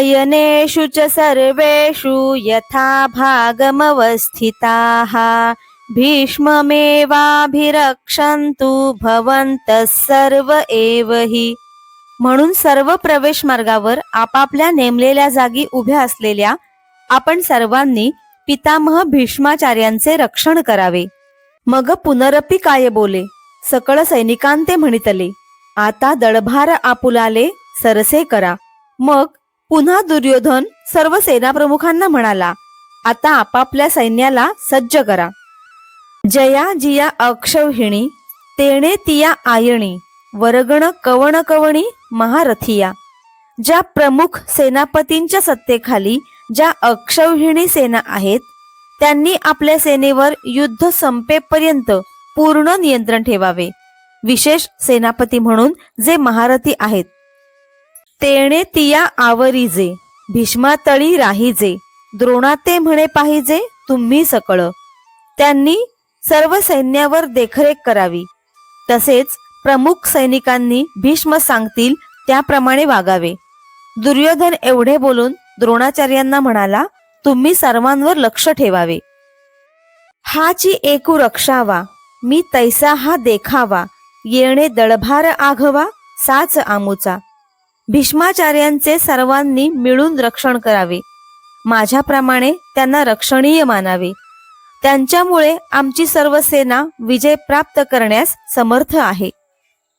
अयनेषु च सर्वेषु यथा भागमवस्थिताः। भीष्ममेवाभिरक्षन्तु भवन्तः सर्व एव हि। म्हणून सर्व प्रवेश मार्गावर आपापल्या नेमलेल्या जागी उभ्या असलेल्या आपण सर्वांनी पितामह भीष्माचार्यांचे रक्षण करावे। मग पुनरपी काय बोले? सकळ सैनिकांते म्हणितले आता दळभार आपुलाले सरसे करा मग पुन्हा दुर्योधन सर्व सेनाप्रमुखांना म्हणाला आता आपापल्या सैन्याला सज्ज करा. जया जिया अक्षौहिणी तेणे तिया आयणी वरगण कवण कवणी महारथिया. ज्या प्रमुख सेनापतींच्या सत्तेखाली ज्या अक्षौहिणी सेना आहेत त्यांनी आपल्या सेनेवर युद्ध संपेपर्यंत पूर्ण नियंत्रण ठेवावे. विशेष सेनापती म्हणून जे महारथी आहेत तेणे तिया आवरीजे भीष्मातळी राहीजे द्रोणाते म्हणे पाहिजे तुम्ही सकळ. त्यांनी सर्व सैन्यावर देखरेख करावी. तसेच प्रमुख सैनिकांनी भीष्म सांगतील त्याप्रमाणे वागावे. दुर्योधन एवढे बोलून द्रोणाचार्यांना म्हणाला तुम्ही सर्वांवर लक्ष ठेवावे. हाची एकू रक्षावा मी तैसा हा देखावा येणे दळभार आघवा साच आमुचा. भीष्माचार्यांचे सर्वांनी मिळून रक्षण करावे. माझ्याप्रमाणे त्यांना रक्षणीय मानावे. त्यांच्यामुळे आमची सर्व सेना विजय प्राप्त करण्यास समर्थ आहे.